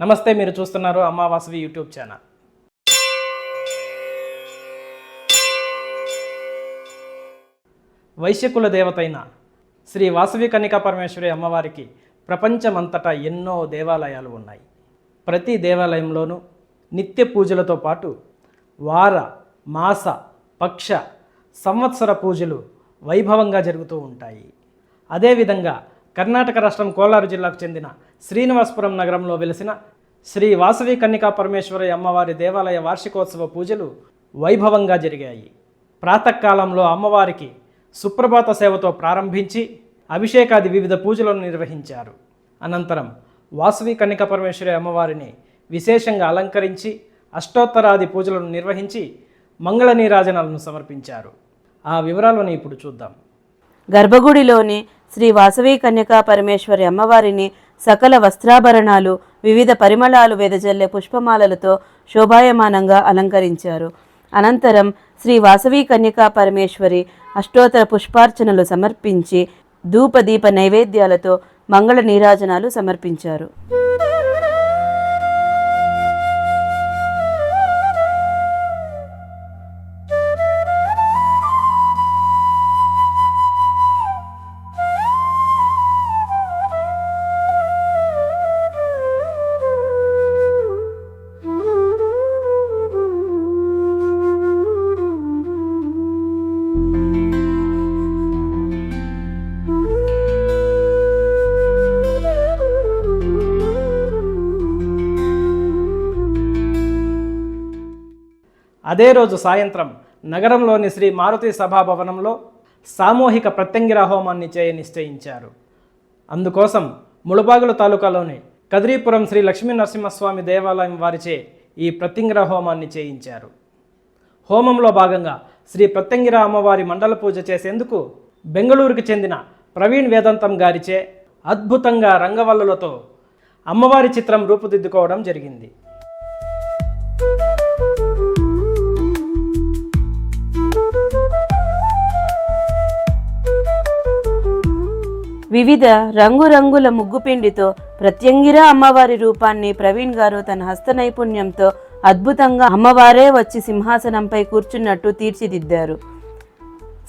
నమస్తే మీరు చూస్తున్నారు అమ్మావాసవి యూట్యూబ్ ఛానల్. వైశ్యకుల దేవతైన శ్రీ వాసవి కన్నికా పరమేశ్వరి అమ్మవారికి ప్రపంచమంతటా ఎన్నో దేవాలయాలు ఉన్నాయి. ప్రతి దేవాలయంలోనూ నిత్య పూజలతో పాటు వార మాస పక్ష సంవత్సర పూజలు వైభవంగా జరుగుతూ ఉంటాయి. అదేవిధంగా కర్ణాటక రాష్ట్రం కోలారు జిల్లాకు చెందిన శ్రీనివాసపురం నగరంలో వెలిసిన శ్రీ వాసవి కన్నికా పరమేశ్వరి అమ్మవారి దేవాలయ వార్షికోత్సవ పూజలు వైభవంగా జరిగాయి. ప్రాతకాలంలో అమ్మవారికి సుప్రభాత సేవతో ప్రారంభించి అభిషేకాది వివిధ పూజలను నిర్వహించారు. అనంతరం వాసవి కన్నిక పరమేశ్వరి అమ్మవారిని విశేషంగా అలంకరించి అష్టోత్తరాది పూజలను నిర్వహించి మంగళ నీరాజనాలను సమర్పించారు. ఆ వివరాలను ఇప్పుడు చూద్దాం. గర్భగుడిలోని శ్రీ వాసవి కన్యకా పరమేశ్వరి అమ్మవారిని సకల వస్త్రాభరణాలు వివిధ పరిమళాలు వెదజల్లే పుష్పమాలలతో శోభాయమానంగా అలంకరించారు. అనంతరం శ్రీ వాసవి కన్యకా పరమేశ్వరి అష్టోత్తర పుష్పార్చనలు సమర్పించి ధూపదీప నైవేద్యాలతో మంగళ నీరాజనాలు సమర్పించారు. అదే రోజు సాయంత్రం నగరంలోని శ్రీ మారుతి సభాభవనంలో సామూహిక ప్రత్యంగిర హోమాన్ని చేయ నిశ్చయించారు. అందుకోసం ముళబాగుల తాలూకాలోని కదిరీపురం శ్రీ లక్ష్మీ నరసింహస్వామి దేవాలయం వారిచే ఈ ప్రత్యంగిర హోమాన్ని చేయించారు. హోమంలో భాగంగా శ్రీ ప్రత్యంగిర అమ్మవారి మండల పూజ చేసేందుకు బెంగళూరుకు చెందిన ప్రవీణ్ వేదాంతం గారిచే అద్భుతంగా రంగవల్లులతో అమ్మవారి చిత్రం రూపుదిద్దుకోవడం జరిగింది. వివిధ రంగురంగుల ముగ్గుపిండితో ప్రత్యంగిర అమ్మవారి రూపాన్ని ప్రవీణ్ గారు తన హస్త నైపుణ్యంతో అద్భుతంగా అమ్మవారే వచ్చి సింహాసనంపై కూర్చున్నట్టు తీర్చిదిద్దారు.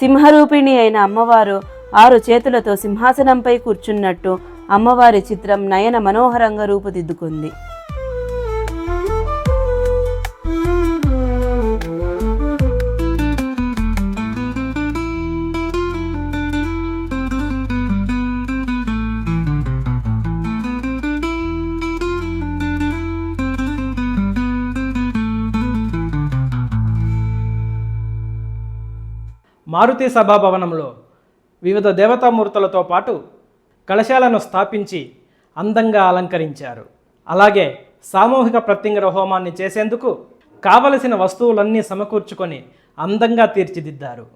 సింహరూపిణి అయిన అమ్మవారు ఆరు చేతులతో సింహాసనంపై కూర్చున్నట్టు అమ్మవారి చిత్రం నయన మనోహరంగా రూపుదిద్దుకుంది. మారుతి సభాభవనంలో వివిధ దేవతామూర్తులతో పాటు కలశాలను స్థాపించి అందంగా అలంకరించారు. అలాగే సామూహిక ప్రత్యంగర హోమాన్ని చేసేందుకు కావలసిన వస్తువులన్నీ సమకూర్చుకొని అందంగా తీర్చిదిద్దారు.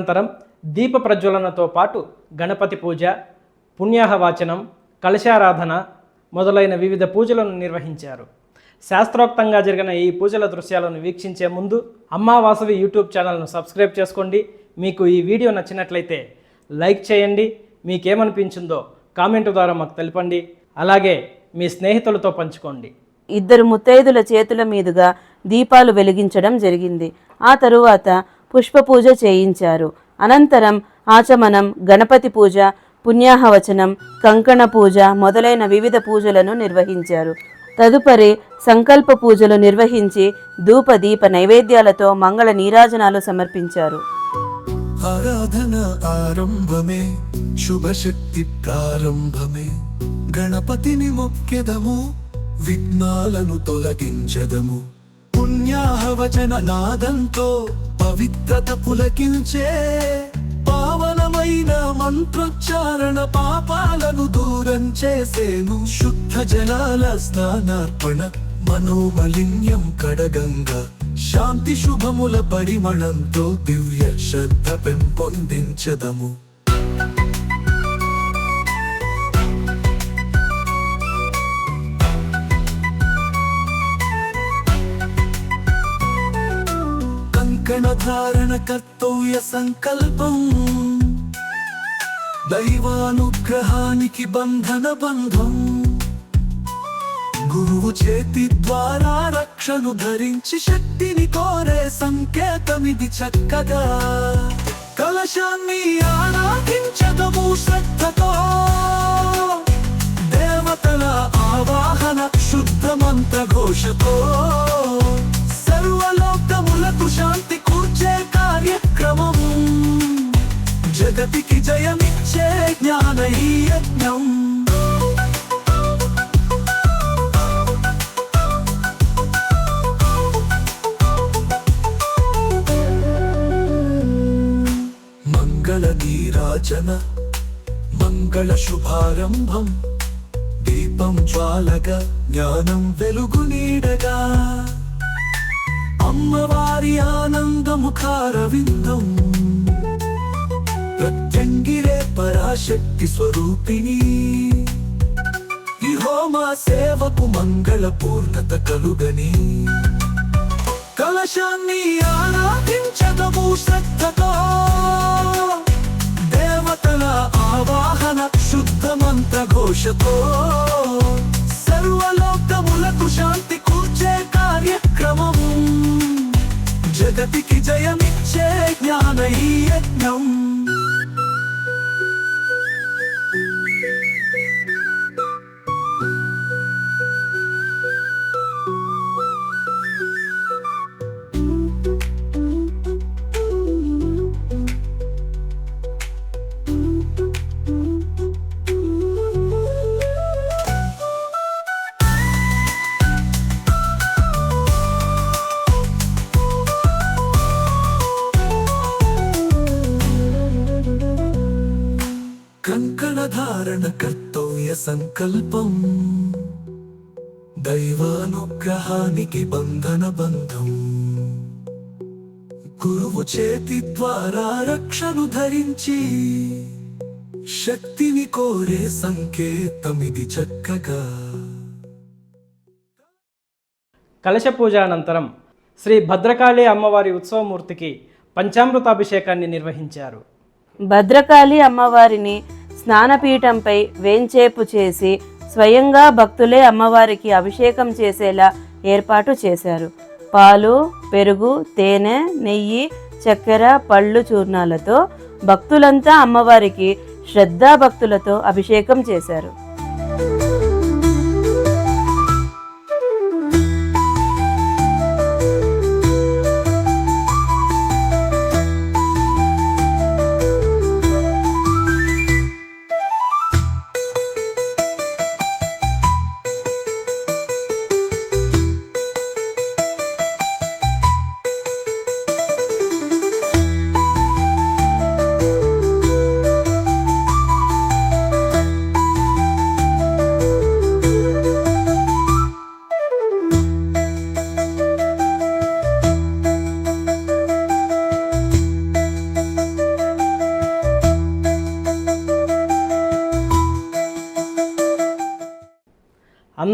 అనంతరం దీప ప్రజ్వలనతో పాటు గణపతి పూజ పుణ్యాహవాచనం కలశారాధన మొదలైన వివిధ పూజలను నిర్వహించారు. శాస్త్రోక్తంగా జరిగిన ఈ పూజల దృశ్యాలను వీక్షించే ముందు అమ్మా వాసవి యూట్యూబ్ ఛానల్ను సబ్స్క్రైబ్ చేసుకోండి. మీకు ఈ వీడియో నచ్చినట్లయితే లైక్ చేయండి. మీకేమనిపించిందో కామెంట్ ద్వారా మాకు తెలపండి. అలాగే మీ స్నేహితులతో పంచుకోండి. ఇద్దరు ముత్తైదుల చేతుల మీదుగా దీపాలు వెలిగించడం జరిగింది. ఆ తరువాత పుష్ప పూజ చేయించారు. అనంతరం ఆచమనం గణపతి పూజ పుణ్యాహవచనం కంకణ పూజ మొదలైన వివిధ పూజలను నిర్వహించారు. తదుపరి సంకల్ప పూజలు నిర్వహించి ధూప దీప నైవేద్యాలతో మంగళ నీరాజనాలు సమర్పించారు. ఆరాధన ఆరంభమే శుభశక్తి ప్రారంభమే. గణపతిని మొక్కెదము విఘ్నాలను తొలగించదము. పుణ్యాహవచన నాదంతో పవిత్రత పులకించే పావనమైన మంత్రోచ్చారణ పాపాలను దూరం చేసేను. శుద్ధ జలాల స్నానార్పణ మనోమలిన్యం కడగంగా. శాంతి శుభముల పరిమళంతో దివ్య శ్రద్ధ పెంపొందించదము. గణధారణ కర్తవ్య సంకల్పం. దైవానుగ్రహానికి బంధన బంధం. గురువు చేతి ద్వారా రక్షను ధరించి శక్తిని కోరే సంకేతమిది చక్కగా. కలశాన్ని ఆరాధించదము శ్రద్ధతో. దేవతల ఆవాహన శుద్ధమంత ఘోషతో ఘోషతో మనసులకు శాంతి కూర్చే కార్యక్రమము జగతికి జయమిచ్చే జ్ఞాన ఈ యజ్ఞం. మంగళ నీరాజన మంగళ శుభారంభం దీపం జ్వాలగా జ్ఞానం వెలుగు నీడగా. అమ్మవారి ఆనందముఖార విందం ప్రత్యంగిరే పరాశక్తి స్వరూపిణి. ఈ హోమ సేవకు మంగళ పూర్ణత కలుగని. కలశాన్ని ఆరాధించదము శ్రద్ధతో. దేవతల ఆవాహన శుద్ధమంత ఘోషతో ప్రగతికి జయమిచ్చే జ్ఞాన ఈ యజ్ఞం. సంకల్పం దైవానుగ్రహానికి బంధన బంధం. గురువు చేతి ద్వారా రక్షను ధరించి శక్తిని కోరే సంకేతమిది చక్కగా. కలశ పూజ అనంతరం శ్రీ భద్రకాళి అమ్మవారి ఉత్సవమూర్తికి పంచామృతాభిషేకాన్ని నిర్వహించారు. భద్రకాళి అమ్మవారిని స్నానపీఠంపై వేంచేపు చేసి స్వయంగా భక్తులే అమ్మవారికి అభిషేకం చేసేలా ఏర్పాటు చేశారు. పాలు పెరుగు తేనె నెయ్యి చక్కెర పళ్ళు చూర్ణాలతో భక్తులంతా అమ్మవారికి శ్రద్ధాభక్తులతో అభిషేకం చేశారు.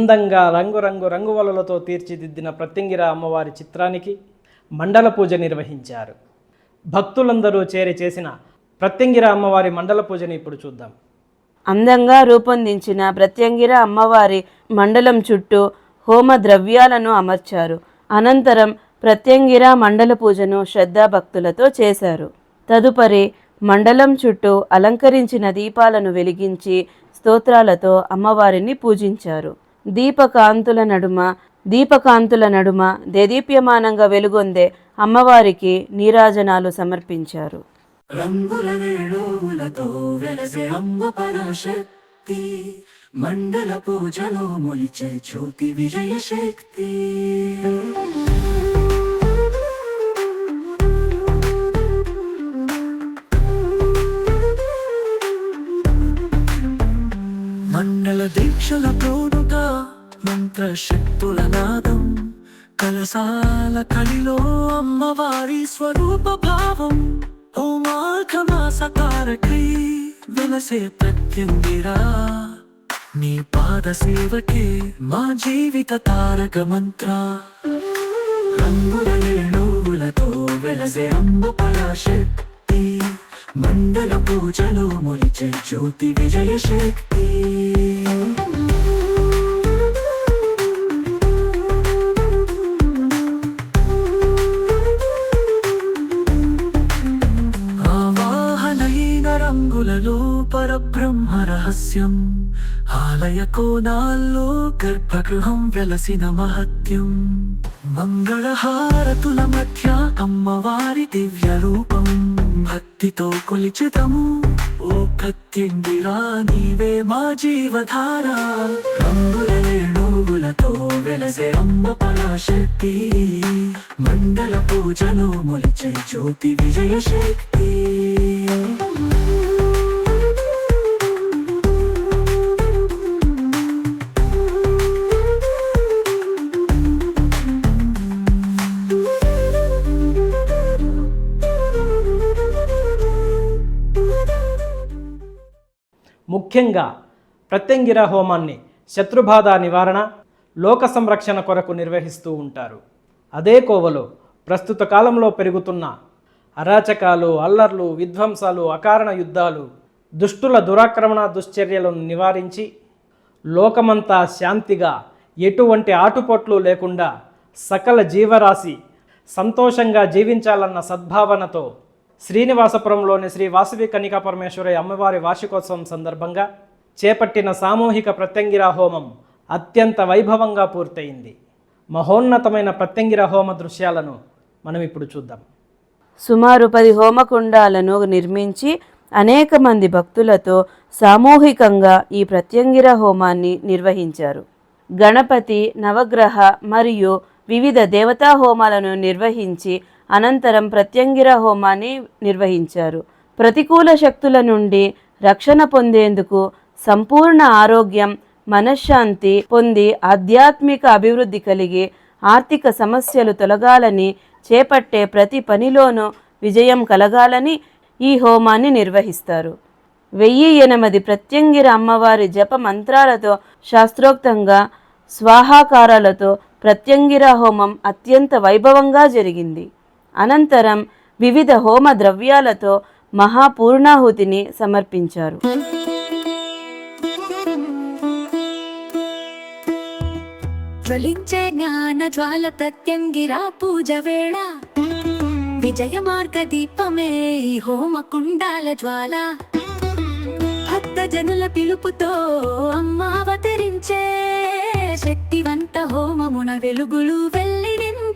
అందంగా రంగురంగు రంగువలలతో తీర్చిదిద్దిన ప్రత్యంగిర అమ్మవారి చిత్రానికి మండల పూజ నిర్వహించారు. భక్తులందరూ చేరి చేసిన ప్రత్యంగిర అమ్మవారి మండల పూజని ఇప్పుడు చూద్దాం. అందంగా రూపొందించిన ప్రత్యంగిర అమ్మవారి మండలం చుట్టూ హోమ ద్రవ్యాలను అమర్చారు. అనంతరం ప్రత్యంగిర మండల పూజను శ్రద్ధాభక్తులతో చేశారు. తదుపరి మండలం చుట్టూ అలంకరించిన దీపాలను వెలిగించి స్తోత్రాలతో అమ్మవారిని పూజించారు. దీపకాంతుల నడుమ దీపకాంతుల నడుమ దేదీప్యమానంగా వెలుగొందే అమ్మవారికి నీరాజనాలు సమర్పించారు. రంగుల వేణువులతో వెలసే అంబ పరాశక్తి మండల పూజలో మొలిచే జ్యోతి విజయ శక్తి శక్తుల నాదం. కలసాల కలిలో అమ్మవారి స్వరూప భావం. ఓ వెలసే ప్రత్యంగిరా నీ పాద సేవకే మా జీవిత తారక మంత్ర. రంగుల వేణువులతో వెలసే అమ్మ పరాశక్తి. మండల పూజలో మొలిచే జ్యోతి విజయ శక్తి. రహస్యం ఆలయ కోణాల్లో గర్భగృహం వెలసిన మహత్యం. మంగళహారతుల మధ్య అమ్మవారి దివ్య రూపం. భక్తితో కొలిచితము. ఓ ప్రత్యంగిరా నీవే మా జీవధార. రంగుల వెలసే అమ్మ పరాశక్తి. మండల పూజలో మొలిచే జ్యోతి విజయ శక్తి ముఖ్యంగా ప్రత్యంగిర హోమాన్ని శత్రుబాధ నివారణ లోక సంరక్షణ కొరకు నిర్వహిస్తూ ఉంటారు. అదే కోవలో ప్రస్తుత కాలంలో పెరుగుతున్న అరాచకాలు అల్లర్లు విధ్వంసాలు అకారణ యుద్ధాలు దుష్టుల దురాక్రమణ దుశ్చర్యలను నివారించి లోకమంతా శాంతిగా ఎటువంటి ఆటుపోట్లు లేకుండా సకల జీవరాశి సంతోషంగా జీవించాలన్న సద్భావనతో శ్రీనివాసపురంలోని శ్రీ వాసవి కనికా పరమేశ్వరి అమ్మవారి వార్షికోత్సవం సందర్భంగా చేపట్టిన సామూహిక ప్రత్యంగిర హోమం అత్యంత వైభవంగా పూర్తయింది. మహోన్నతమైన ప్రత్యంగిర హోమ దృశ్యాలను మనం ఇప్పుడు చూద్దాం. సుమారు పది హోమకుండాలను నిర్మించి అనేక మంది భక్తులతో సామూహికంగా ఈ ప్రత్యంగిర హోమాన్ని నిర్వహించారు. గణపతి నవగ్రహ మరియు వివిధ దేవతా హోమాలను నిర్వహించి అనంతరం ప్రత్యంగిర హోమాన్ని నిర్వహించారు. ప్రతికూల శక్తుల నుండి రక్షణ పొందేందుకు సంపూర్ణ ఆరోగ్యం మనశ్శాంతి పొంది ఆధ్యాత్మిక అభివృద్ధి కలిగి ఆర్థిక సమస్యలు తొలగాలని చేపట్టే ప్రతి పనిలోనూ విజయం కలగాలని ఈ హోమాన్ని నిర్వహిస్తారు. వెయ్యి ఎనిమిది ప్రత్యంగిర అమ్మవారి జప మంత్రాలతో శాస్త్రోక్తంగా స్వాహాకారాలతో ప్రత్యంగిర హోమం అత్యంత వైభవంగా జరిగింది. అనంతరం వివిధ హోమ ద్రవ్యాలతో మహాపూర్ణాహుతిని సమర్పించారు. జ్వలించే జ్ఞాన జ్వాల ప్రత్యంగిరా పూజ వేళ. విజయ మార్గ దీపమే హోమ కుండాల జ్వాల. భక్త జనుల పిలుపుతో అమ్మ అవతరించే శక్తివంత హోమమున వెలుగులు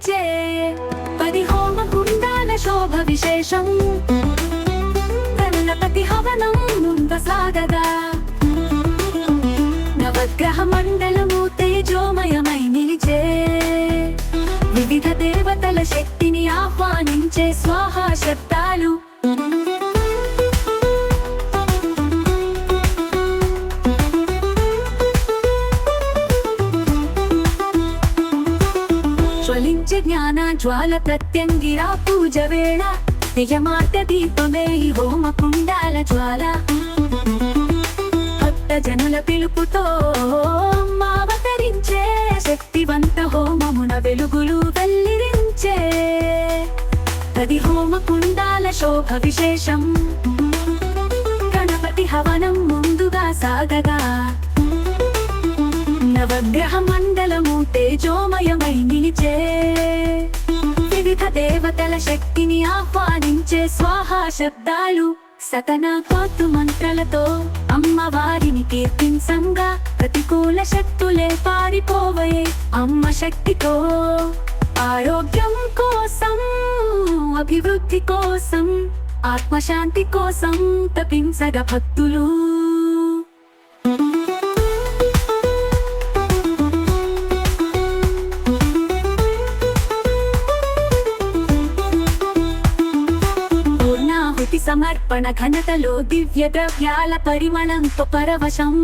వెల్లిరించే పది హోమ కుండాల శోభ విశేషం. గణపతి హవనం ముంద సాగదా. నవగ్రహ మండలము తేజోమయమై నిలిచే. వివిధ దేవతల శక్తిని ఆహ్వానించే స్వాహా శక్తి. జ్వాల ప్రత్యంగిరా పూజ వేళ నిజమార్త దీపమే హోమ కుండాల జ్వాల భక్త జనుల పిలుపుతో అమ్మ అవతరించే శక్తివంత హోమమున వెలుగులు వెల్లిరించే అది హోమ కుండాల శోభ విశేషం గణపతి హవనం ముందుగా సాగగా నవగ్రహ మండలము తేజోమయమై నిలిచే వివిధ దేవతల శక్తిని ఆహ్వానించే స్వాహా శబ్దాలు సతన కోతు మంత్రలతో అమ్మవారిని కీర్తించంగా ప్రతికూల శక్తులే పారిపోవయే అమ్మ శక్తితో. ఆరోగ్యం కోసం అభివృద్ధి కోసం ఆత్మశాంతి కోసం తపించగ భక్తులు. సమర్పణ ఘనతలో దివ్య ద్రవ్యాల పరిమళంతో పరవశం.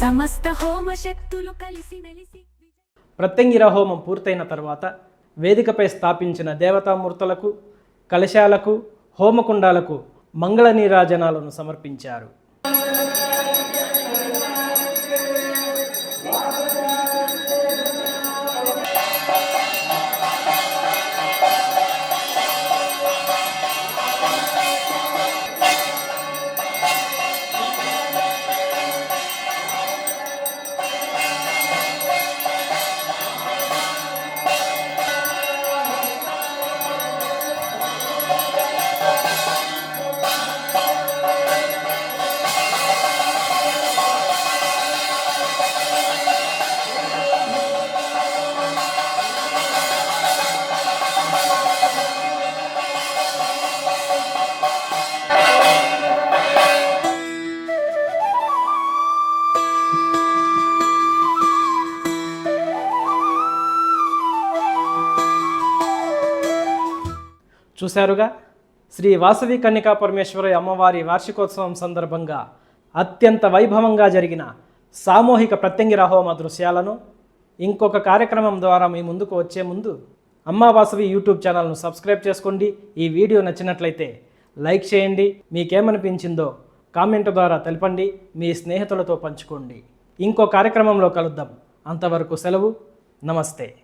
సమస్త హోమ శక్తులు కలిసి మెలిసి ప్రత్యంగిర హోమం పూర్తయిన తర్వాత వేదికపై స్థాపించిన దేవతామూర్తులకు కలశాలకు హోమకుండాలకు మంగళ నీరాజనాలను సమర్పించారు. చూశారుగా? శ్రీ వాసవి కన్నికా పరమేశ్వరి అమ్మవారి వార్షికోత్సవం సందర్భంగా అత్యంత వైభవంగా జరిగిన సామూహిక ప్రత్యంగిర హోమ దృశ్యాలను ఇంకొక కార్యక్రమం ద్వారా మీ ముందుకు వచ్చే ముందు అమ్మా వాసవి యూట్యూబ్ ఛానల్ను సబ్స్క్రైబ్ చేసుకోండి. ఈ వీడియో నచ్చినట్లయితే లైక్ చేయండి. మీకేమనిపించిందో కామెంట్ ద్వారా తెలపండి. మీ స్నేహితులతో పంచుకోండి. ఇంకో కార్యక్రమంలో కలుద్దాం. అంతవరకు సెలవు. నమస్తే.